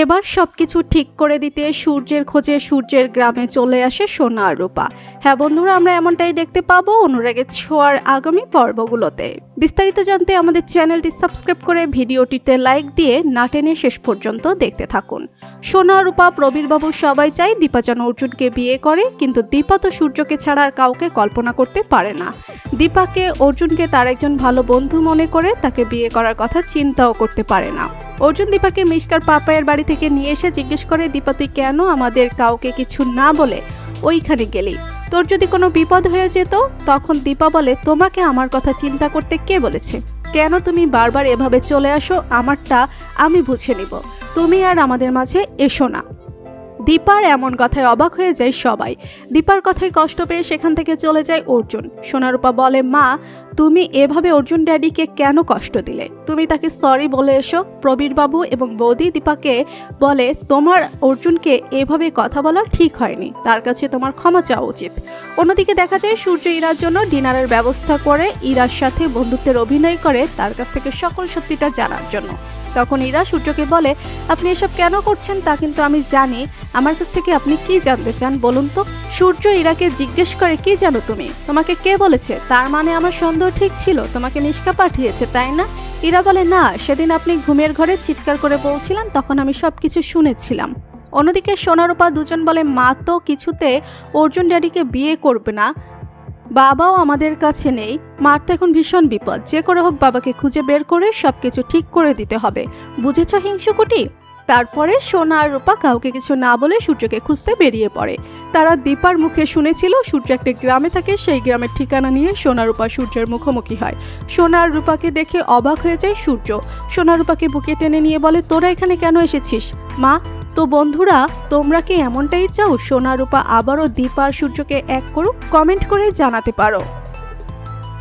এবার সবকিছু ঠিক করে দিতে সূর্যের খোঁজে সূর্যের গ্রামে চলে আসে সোনা আর রূপা। হ্যাঁ বন্ধুরা, আমরা এমনটাই দেখতে পাবো অনুরাগের ছোঁয়ার আগামী পর্বগুলোতে। বিস্তারিত জানতে আমাদের চ্যানেলটি সাবস্ক্রাইব করে ভিডিওটিতে লাইক দিয়ে না টেনে শেষ পর্যন্ত দেখতে থাকুন। সোনা, রূপা, প্রবীরবাবু সবাই চাই দীপা যেন অর্জুনকে বিয়ে করে, কিন্তু দীপা তো সূর্যকে ছাড়া আর কাউকে কল্পনা করতে পারে না। দীপাকে, অর্জুনকে তার একজন ভালো বন্ধু মনে করে তাকে বিয়ে করার কথা চিন্তাও করতে পারে না। অর্জুন দীপাকে মিশকার পাপায়ের বাড়ি থেকে নিয়ে এসে জিজ্ঞেস করে, দীপা, তুই কেন আমাদের কাউকে কিছু না বলে ওইখানে গেলি? তোর যদি কোনো বিপদ হয়ে যেত, তখন দীপা বলে, তোমাকে আমার কথা চিন্তা করতে কে বলেছে? কেন তুমি বারবার এভাবে চলে আসো? আমারটা আমি বুঝে নিব। তুমি আর আমাদের মাঝে এসো না। দীপার এমন কথায় অবাক হয়ে যায় সবাই। দীপার কথায় কষ্ট পেয়ে সেখান থেকে চলে যায় অর্জুন। সোনারূপা বলে, মা, তুমি এভাবে অর্জুন ড্যাডিকে কেন কষ্ট দিলে? তুমি তাকে সরি বলে এসো। প্রবীরবাবু এবং বৌদি দীপাকে বলে, তোমার অর্জুনকে এভাবে কথা বলা ঠিক হয়নি। তার কাছে তোমার ক্ষমা চাওয়া উচিত। অন্যদিকে দেখা যায়, সূর্য ইরার জন্য ডিনারের ব্যবস্থা করে, ইরার সাথে বন্ধুত্বের অভিনয় করে তার কাছ থেকে সকল সত্যিটা জানার জন্য। তখন ইরা সূর্যকে বলে, আপনি এসব কেন করছেন তা কিন্তু আমি জানি। আমার কাছ থেকে আপনি কি জানতে চান বলুন তো? সূর্য ইরাকে জিজ্ঞেস করে, কি জানো তুমি? তোমাকে কে বলেছে? তার মানে আমার সন্দেহ ঠিক ছিল। তোমাকে নিষ্কা পাঠিয়েছে, তাই না? ইরা বলে, না, সেদিন আপনি ঘুমের ঘরে চিৎকার করে বলছিলেন, তখন আমি সব কিছু শুনেছিলাম। অন্যদিকে সোনারূপা দুজন বলে, মা তো কিছুতে অর্জুন ড্যাডিকে বিয়ে করবে না। বাবাও আমাদের কাছে নেই। মার তো এখন ভীষণ বিপদ। যে করে হোক বাবাকে খুঁজে বের করে সব কিছু ঠিক করে দিতে হবে। বুঝেছ হিংসুকুটি? তারপরে সোনা আর রূপা কাউকে কিছু না বলে সূর্যকে খুঁজতে বেরিয়ে পড়ে। তারা দীপার মুখে শুনেছিল সূর্য একটা গ্রামে থাকে, সেই গ্রামের ঠিকানা নিয়ে সোনা, রূপা সূর্যের মুখোমুখি হয়। সোনা আর রূপাকে দেখে অবাক হয়ে যায় সূর্য। সোনা, রূপাকে বুকে টেনে নিয়ে বলে, তোরা এখানে কেন এসেছিস? মা তো বন্ধুরা, তোমরা কি এমনটাই চাও? সোনা রূপা আবারও দীপা আর সূর্যকে এক করুক কমেন্ট করে জানাতে পারো।